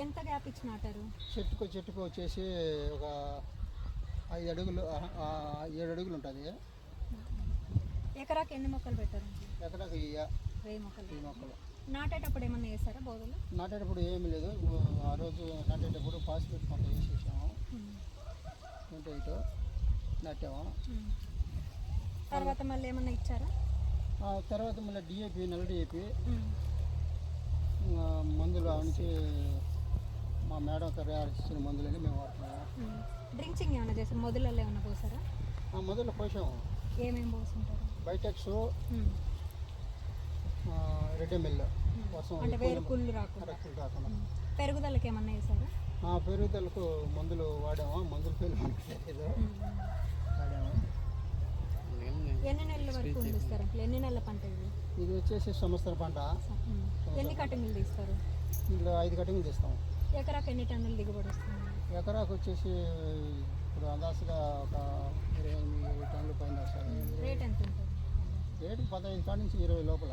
ఎంత గ్యాప్ ఇచ్చి నాటారు చెట్టుకు చెట్టుకు వచ్చేసి ఒక ఐదు అడుగులు ఏడు అడుగులు ఉంటుంది. ఎకరాకి ఎన్ని మొక్కలు పెట్టారు? ఎకరాకు వెయ్యి మొక్కలు. మొక్కలు. నాటేటప్పుడు ఏమన్నా వేసారా బోధలు నాటేటప్పుడు ఏమీ లేదు. ఆ రోజు నాటేటప్పుడు పాస్పెట్ కొంత వేసేసాము. ట్వంటీ ఎయిట్ నాటాము. తర్వాత మళ్ళీ ఏమన్నా ఇచ్చారా? తర్వాత మళ్ళీ డిఏపి నల్ల డిఏపి మందులు నుంచి మా మేడం తయారు మందులని మేము వాడుతున్నాము డ్రింకింగ్ ఏమైనా చేశారు? మొదలలో ఏమైనా పోసారా? ఆ మందులు పోసాము. ఏమేమి పోసుంటారు? బైటెక్స్. రెడ్ మిల్ అంటే వేరు కుళ్ళు రాకుండా. ఉమ్. పెరుగుదలకి ఏమన్నా వేసారా ఆ పెరుగుదలకు మందులు వాడాము. మందుల పేరు వాడాము. ఎన్ని నెలల వరకు ఉండిస్తారు అసలు? ఎన్ని నెలల పంట ఇది? ఇది వచ్చేసి సంవత్సరం పంట. ఎన్ని కటింగ్లు తీస్తారు? ఇందులో ఐదు కటింగ్ తీస్తాం ఎకరాకి ఎన్ని టన్నులు దిగుబడి వస్తుంది? ఎకరాకు వచ్చేసి ఇప్పుడు అందాసుగా ఒక ఇరవై ఎనిమిది టన్నుల పైన రేట్ ఎంత ఉంటుంది? రేటు పదహైదు కాడ నుంచి ఇరవై లోపల.